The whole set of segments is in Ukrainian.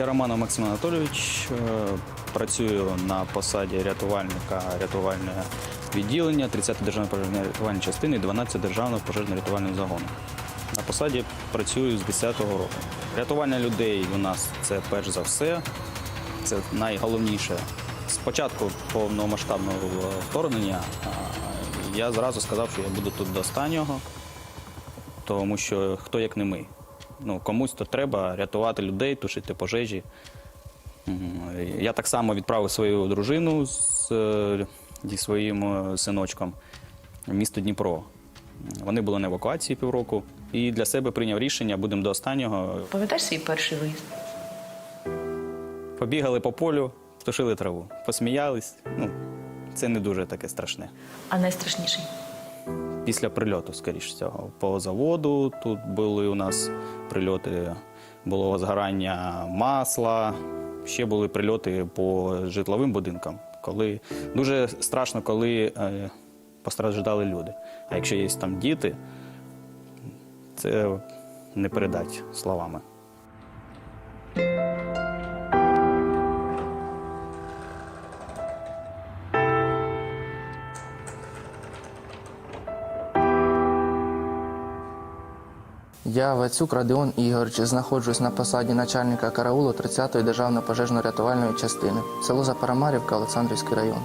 Я Романов Максим Анатолійович, е, працюю на посаді рятувальника рятувального відділення 30 державної пожежної рятувальної частини, 12 державного пожежно-рятувального загону. На посаді працюю з 10-го року. Рятування людей у нас це перш за все, це найголовніше. Спочатку повномасштабного вторгнення я зразу сказав, що я буду тут до останнього, тому що хто як не ми. Ну, комусь то треба рятувати людей, тушити пожежі. Я так само відправив свою дружину з, е, зі своїм е, синочком в місто Дніпро. Вони були на евакуації півроку і для себе прийняв рішення, будемо до останнього. Пам'ятаєш свій перший виїзд? Побігали по полю, тушили траву, посміялись. Ну, це не дуже таке страшне. А найстрашніший? Після прильоту, скоріш всього. По заводу тут були у нас прильоти, було згорання масла, ще були прильоти по житловим будинкам. Коли дуже страшно, коли е, постраждали люди. А якщо є там діти, це не передать словами. Я Вацюк Радіон Ігорович, знаходжусь на посаді начальника караулу 30-ї державної пожежно-рятувальної частини, село Запарамарівка, Олександрівський район.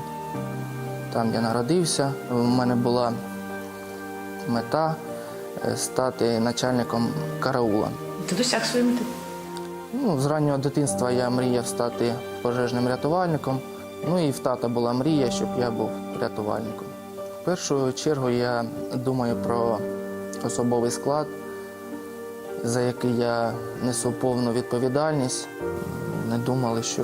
Там я народився. У мене була мета е, стати начальником караула. Ти досяг своєї мети? Ну, з раннього дитинства я мріяв стати пожежним рятувальником. Ну і в тата була мрія, щоб я був рятувальником. В першу чергу я думаю про особовий склад, за який я несу повну відповідальність. Не думали, що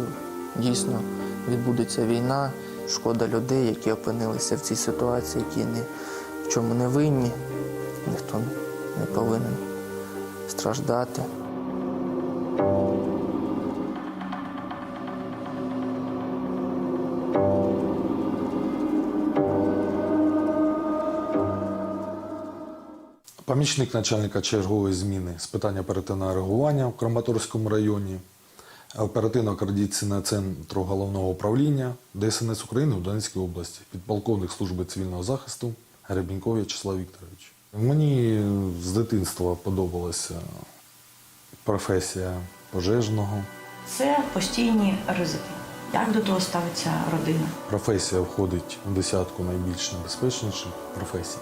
дійсно відбудеться війна. Шкода людей, які опинилися в цій ситуації, які ні в чому не винні. Ніхто не повинен страждати. Помічник начальника чергової зміни з питань оперативного реагування в Краматорському районі, оперативно-координаційного центру головного управління ДСНС України в Донецькій області, підполковник служби цивільного захисту Гребіньков В'ячеслав Вікторович. Мені з дитинства подобалася професія пожежного. Це постійні ризики. Як до того ставиться родина? Професія входить у десятку найбільш небезпечніших професій.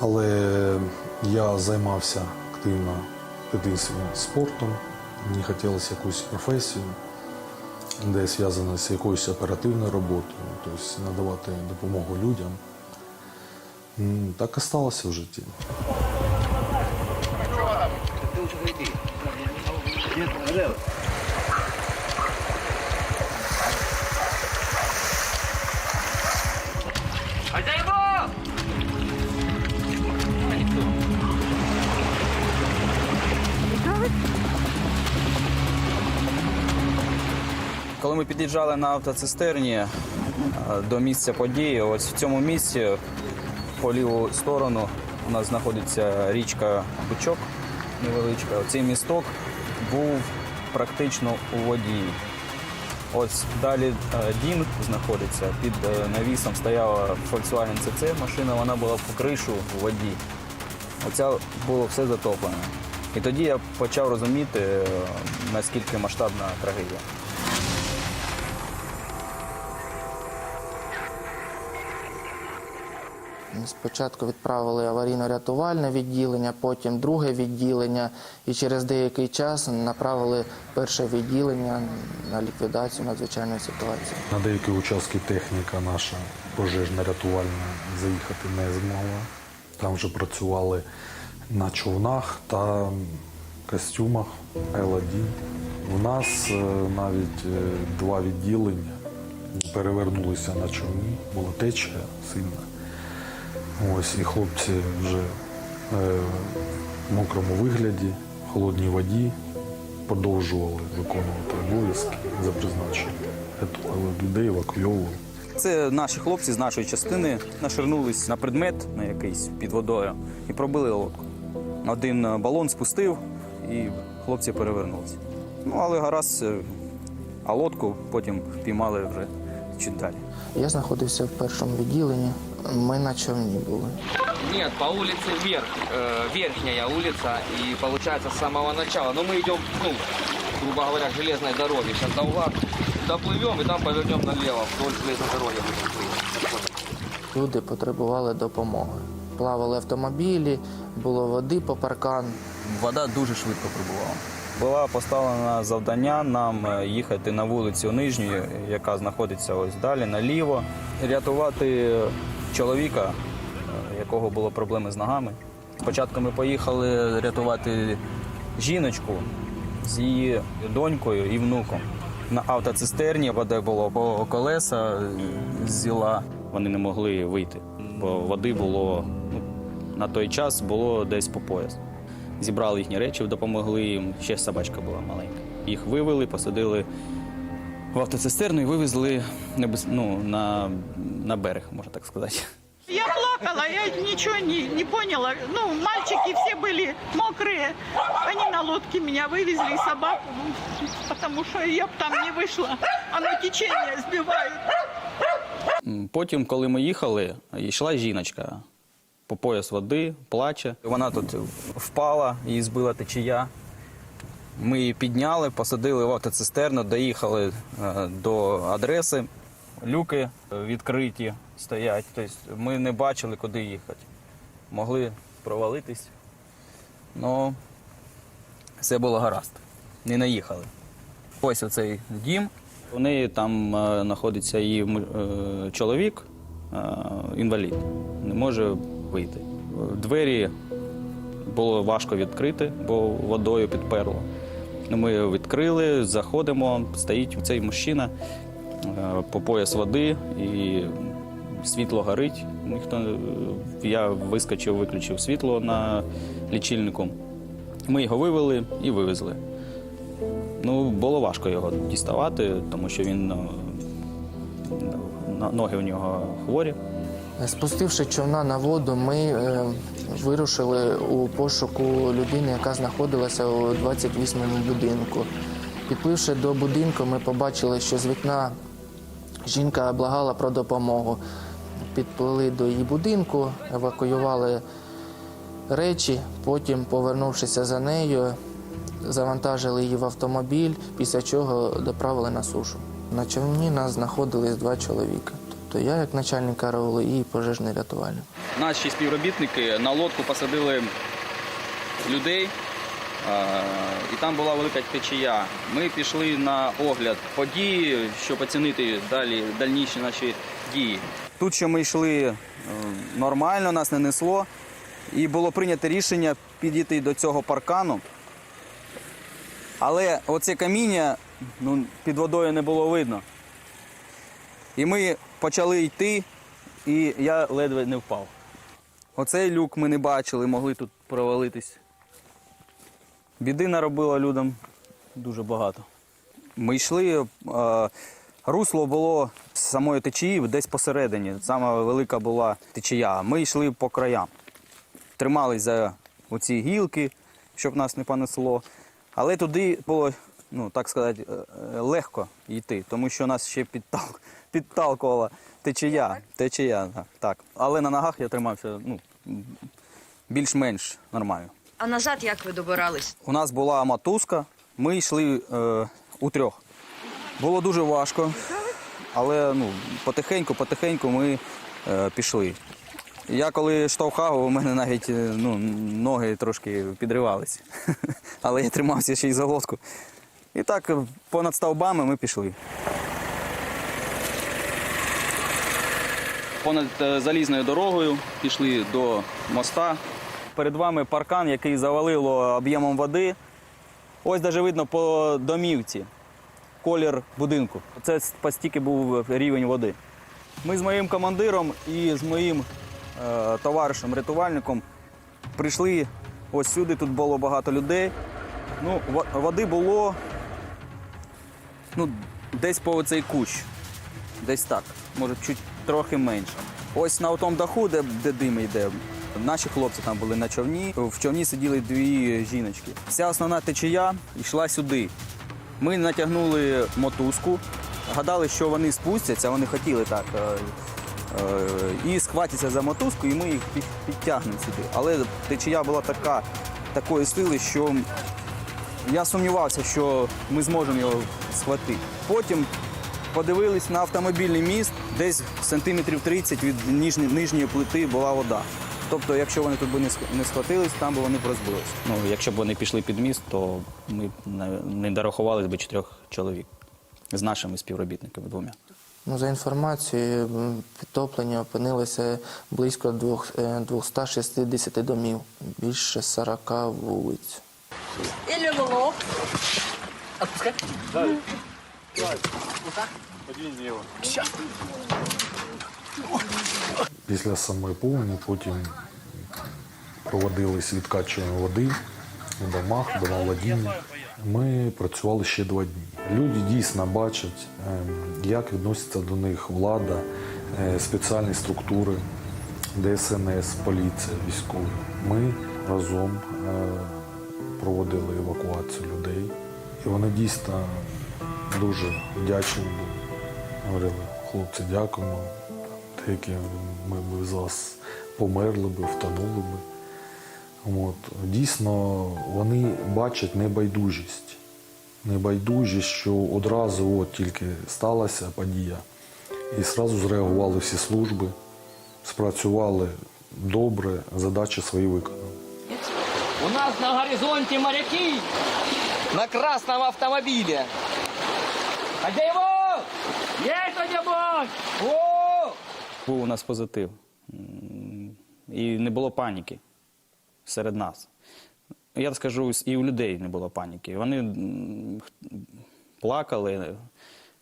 Але я займався активно в дитинстві спортом. Мені хотілося якусь професію, де зв'язана з якоюсь оперативною роботою, тобто надавати допомогу людям. Так і сталося в житті. Коли ми під'їжджали на автоцистерні е, до місця події, ось в цьому місці по ліву сторону у нас знаходиться річка Бучок невеличка. Цей місток був практично у воді. Ось далі е, Дін знаходиться. Під е, навісом стояла Volkswagen CC машина, вона була по кришу у воді. Оця було все затоплено. І тоді я почав розуміти, наскільки масштабна трагедія. Спочатку відправили аварійно-рятувальне відділення, потім друге відділення, і через деякий час направили перше відділення на ліквідацію надзвичайної ситуації. На деякі участки техніка наша пожежна рятувальна заїхати не змогла. Там вже працювали на човнах та костюмах L1. У нас е, навіть е, два відділення перевернулися на човні, була течія сильна. Ось і хлопці вже е, в мокрому вигляді, в холодній воді продовжували виконувати обов'язки за призначенням. Рятували людей, евакуйовували. Це наші хлопці з нашої частини наширнулись на предмет на якийсь під водою і пробили лодку. Один балон спустив, і хлопці перевернулися. Ну, але гаразд, е, а лодку потім впіймали вже чуть далі. Я знаходився в першому відділенні. Ми на човні були. Нет, по улице вверх, э, верхняя улица, и получается с самого начала. Но мы идем, ну, грубо говоря, к железной дороге. Сейчас до угла доплывем и там повернем налево, вдоль железной дороги будем плыть. Люди потребували допомоги. Плавали автомобілі, було води по паркан. Вода дуже швидко прибувала. Була поставлена завдання нам е, їхати на вулицю Нижню, яка знаходиться ось далі, наліво, рятувати чоловіка, е, якого було проблеми з ногами. Спочатку ми поїхали рятувати жіночку з її донькою і внуком. На автоцистерні вода було по колеса е, зіла. Вони не могли вийти, бо води було ну, на той час було десь по пояс. Зібрали їхні речі, допомогли їм. Ще собачка була маленька. Їх вивели, посадили в автоцистерну і вивезли небез... ну, на, на берег, можна так сказати. Я плакала, я ничего не, не поняла. Ну, мальчики все были мокрые. Они на лодке меня вывезли, и собаку, ну, потому что я б там не вышла. Оно течение сбивает. М, Потім, коли ми їхали, йшла жіночка по пояс води, плаче. Вона тут впала, її збила течія. Ми її підняли, посадили в автоцистерну, доїхали е, до адреси. Люки відкриті стоять. Тобто ми не бачили, куди їхати. Могли провалитись. Ну, все було гаразд. Не наїхали. Ось оцей дім. У неї там е, знаходиться її е, чоловік, е, інвалід, не може вийти. Двері було важко відкрити, бо водою підперло. Ну, Ми відкрили, заходимо, стоїть цей мужчина е, по пояс води і світло горить. Ніхто, я вискочив, виключив світло на лічильнику. Ми його вивели і вивезли. Ну, було важко його діставати, тому що він на- ноги у нього хворі. Спустивши човна на воду, ми е, вирушили у пошуку людини, яка знаходилася у 28-му будинку. Підпливши до будинку, ми побачили, що з вікна жінка благала про допомогу. Підплили до її будинку, евакуювали речі, потім, повернувшися за нею, завантажили її в автомобіль, після чого доправили на сушу. На човні нас знаходились два чоловіка. Тобто я як начальник караулу і пожежний рятувальник. Наші співробітники на лодку посадили людей, і там була велика течія. Ми пішли на огляд події, щоб оцінити далі дальніші наші дії. Тут що ми йшли е, нормально, нас не несло, і було прийнято рішення підійти до цього паркану. Але оце каміння ну, під водою не було видно. І ми почали йти, і я ледве не впав. Оцей люк ми не бачили, могли тут провалитись. Біди наробила людям дуже багато. Ми йшли, е, русло було з самої течії десь посередині. Сама велика була течія. Ми йшли по краям. Тримались за оці гілки, щоб нас не понесло. Але туди було, ну так сказати, е, е, легко йти, тому що нас ще підтал... підталкувала течія. Течія, так, так. Але на ногах я тримався ну, більш-менш нормально. А назад як ви добирались? У нас була мотузка, ми йшли е, у трьох. Було дуже важко, але ну, потихеньку, потихеньку ми е, пішли. Я коли штовхав, у мене навіть е, ну, ноги трошки підривалися. Але я тримався ще й за лодку. І так е, понад стовбами ми пішли. Понад е, залізною дорогою пішли до моста. Перед вами паркан, який завалило об'ємом води. Ось навіть видно по домівці колір будинку. Це постільки був рівень води. Ми з моїм командиром і з моїм е, товаришем, рятувальником прийшли ось сюди. Тут було багато людей. Ну, води було ну, десь по цей кущ. Десь так. Може, чуть трохи менше. Ось на тому даху, де, де дим йде, наші хлопці там були на човні. В човні сиділи дві жіночки. Вся основна течія йшла сюди. Ми натягнули мотузку, гадали, що вони спустяться, вони хотіли так. е, е, І схватяться за мотузку, і ми їх підтягнемо сюди. Але течія була така, такої сили, що я сумнівався, що ми зможемо його схватити. Потім подивились на автомобільний міст, десь сантиметрів 30 від ніжні- нижньої плити була вода. Тобто, якщо вони тут би не сх- схватились, там би вони б розбились. Ну, якщо б вони пішли під міст, то ми б не- не дорахували би чотирьох чоловік з нашими співробітниками двома. Ну, за інформацією, підтоплення опинилося близько е, 260 домів, більше 40 вулиць. Після самої повені потім проводились відкачування води у домах, домовладіння. Ми працювали ще два дні. Люди дійсно бачать, ем, як відноситься до них влада, е, спеціальні структури, ДСНС, поліція, військові. Ми разом е, проводили евакуацію людей. І вони дійсно дуже вдячні. Говорили, хлопці, дякуємо. Деякі ми б з вас померли би, втонули би. От. Дійсно, вони бачать небайдужість. Небайдужість, що одразу от тільки сталася подія. І одразу зреагували всі служби, спрацювали добре, задачі свої виконали. У нас на горизонте моряки на красном автомобиле. Хозяева! Есть кто-нибудь? О! Був у нас позитив. І не було паніки серед нас. Я скажу, і у людей не було паніки. Вони плакали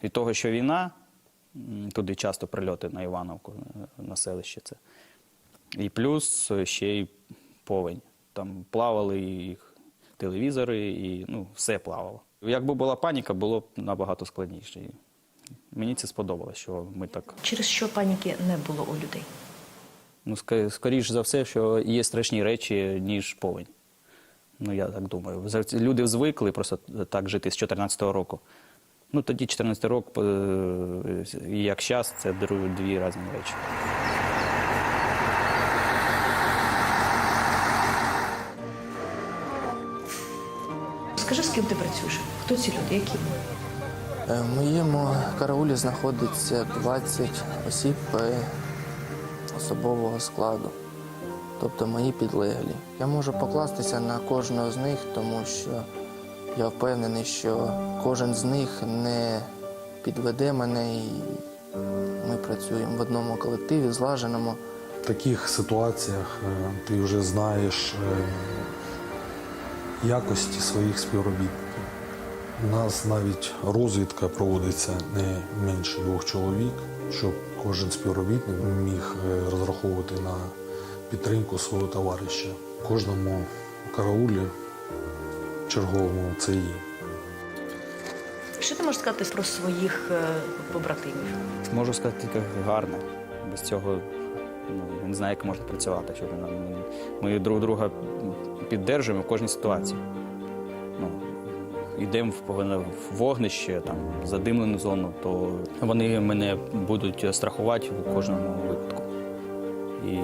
від того, що війна, туди часто прильоти на Івановку, на селище це. І плюс ще й повень. Там плавали їх телевізори, і ну, все плавало. Якби була паніка, було б набагато складніше. І Мені це сподобалося, що ми так Через що паніки не було у людей? Ну, скоріш за все, що є страшні речі, ніж повень. Ну, я так думаю. Люди звикли просто так жити з 14-го року. Ну, тоді 14 рок, е, як зараз, це дві різні речі. Скажи, з ким ти працюєш? Хто ці люди? Які? Е, В моєму караулі знаходиться 20 осіб е, особового складу, тобто мої підлеглі. Я можу покластися на кожного з них, тому що я впевнений, що кожен з них не підведе мене і ми працюємо в одному колективі, злаженому. В таких ситуаціях е, ти вже знаєш якості своїх співробітників. У нас навіть розвідка проводиться не менше двох чоловік, щоб кожен співробітник міг е, розраховувати на підтримку свого товариша. В кожному караулі черговому це є. Що ти можеш сказати про своїх е, побратимів? Можу сказати тільки гарно. Без цього ну, не знаю, як можна працювати. Що ми, ми, ми друг друга піддержуємо в кожній ситуації. Ну, йдемо в, вогнище, там, задимлену зону, то вони мене будуть страхувати в кожному випадку. І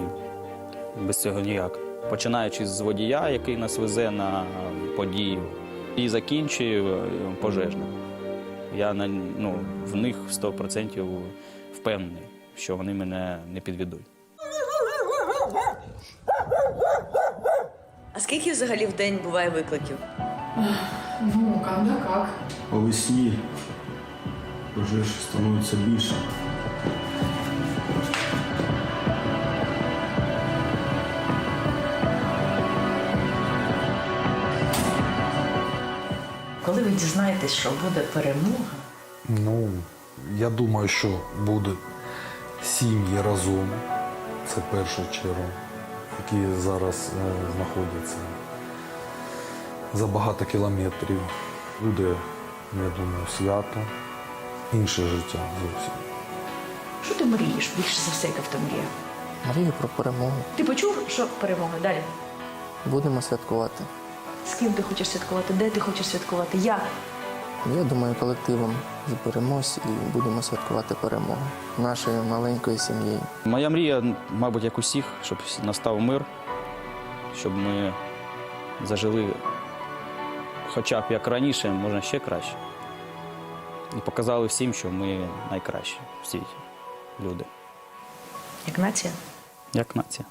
без цього ніяк. Починаючи з водія, який нас везе на подію, і закінчую е, пожежним. Я ну, в них 100% впевнений, що вони мене не підведуть. А скільки взагалі в день буває викликів? Ну, когда как. По весні пожеж становиться більше. Коли ви дізнаєтесь, що буде перемога, Ну, я думаю, що буде сім'ї разом. Це перша черга, які зараз е, знаходяться за багато кілометрів. Буде, я думаю, свято, інше життя зовсім. що ти мрієш більше за все, яка в тебе мрія? Мрію про перемогу. Ти почув, що перемога далі? Будемо святкувати. З ким ти хочеш святкувати? Де ти хочеш святкувати? Як? Я думаю, колективом зберемось і будемо святкувати перемогу нашою маленькою сім'єю. Моя мрія, мабуть, як усіх, щоб настав мир, щоб ми зажили хоча б як раніше, можна ще краще. І показали всім, що ми найкращі в світі люди, Як нація? як нація.